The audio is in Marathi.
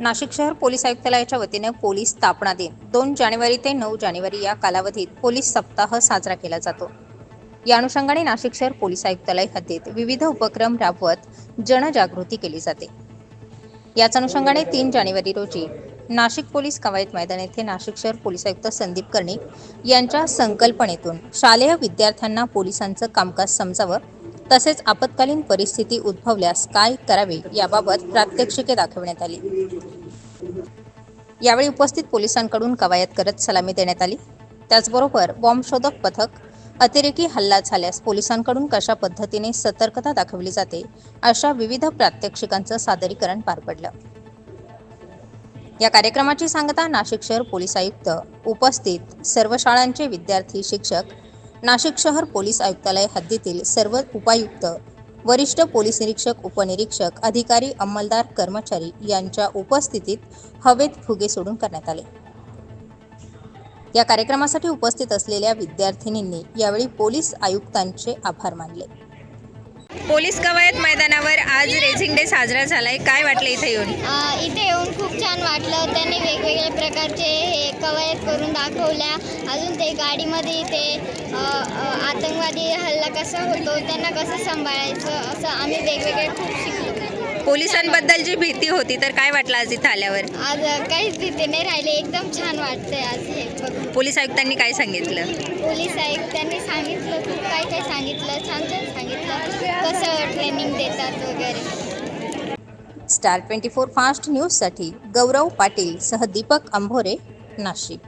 नाशिक शहर पोलीस आयुक्तालयाच्या वतीने पोलीस स्थापना दिन. दोन जानेवारी ते नऊ जानेवारी या कालावधीत पोलीस सप्ताह साजरा केला जातो. या अनुषंगाने नाशिक शहर पोलीस आयुक्तालय हद्दीत विविध उपक्रम राबवत जनजागृती केली जाते. याच अनुषंगाने तीन जानेवारी रोजी नाशिक पोलीस कवायत मैदान येथे नाशिक शहर पोलीस आयुक्त संदीप कर्णिक यांच्या संकल्पनेतून शालेय विद्यार्थ्यांना पोलिसांचं कामकाज समजावं तसेच आपत्कालीन परिस्थिती उद्भवल्यास काय करावे याबाबत प्रात्यक्षिके दाखवण्यात आली. यावेळी उपस्थित पोलिसांकडून कवायत करत सलामी देण्यात आली. त्याचबरोबर बॉम्बशोधक पथक अतिरेकी हल्ला झाल्यास पोलिसांकडून कशा पद्धतीने सतर्कता दाखवली जाते अशा विविध प्रात्यक्षिकांचं सादरीकरण पार पडलं. या कार्यक्रमाची सांगता नाशिक शहर पोलीस आयुक्त उपस्थित सर्व शाळांचे विद्यार्थी शिक्षक नाशिक शहर पोलीस आयुक्तालय हद्दीतील सर्व उपायुक्त वरिष्ठ पोलीस निरीक्षक उपनिरीक्षक अधिकारी अंमलदार कर्मचारी यांच्या उपस्थितीत हवेत फुगे सोडून करण्यात आले. या कार्यक्रमासाठी उपस्थित असलेल्या विद्यार्थिनींनी यावेळी पोलीस आयुक्तांचे आभार मानले. पोलीस कवायत मैदानावर आज रेझिंग डे साजरा झालाय. काय वाटलं इथे येऊन? इथे येऊन खूप छान वाटलं. त्यांनी वेगवेगळ्या प्रकारचे हे कवायत करून दाखवल्या. अजून ते गाडीमध्ये ते आतंकवादी हल्ला कसा होतो त्यांना कसं सांभाळायचं असं आम्ही वेगवेगळे खूप शिकलो. पोलिसांबद्दल जी भीती होती तर काय वाटलं आज इथं आल्यावर? आज काहीच भीती नाही राहिले एकदम छान वाटतंय आज हे बघून. पोलीस आयुक्तांनी काय सांगितलं? पोलीस आयुक्तांनी सांगितलं खूप काही काही सांगितलं छान छान सांगितलं कसं ट्रेनिंग देतात वगैरे. स्टार ट्वेंटी फोर फास्ट न्यूजसाठी गौरव पाटील सह दीपक अंभोरे नाशिक.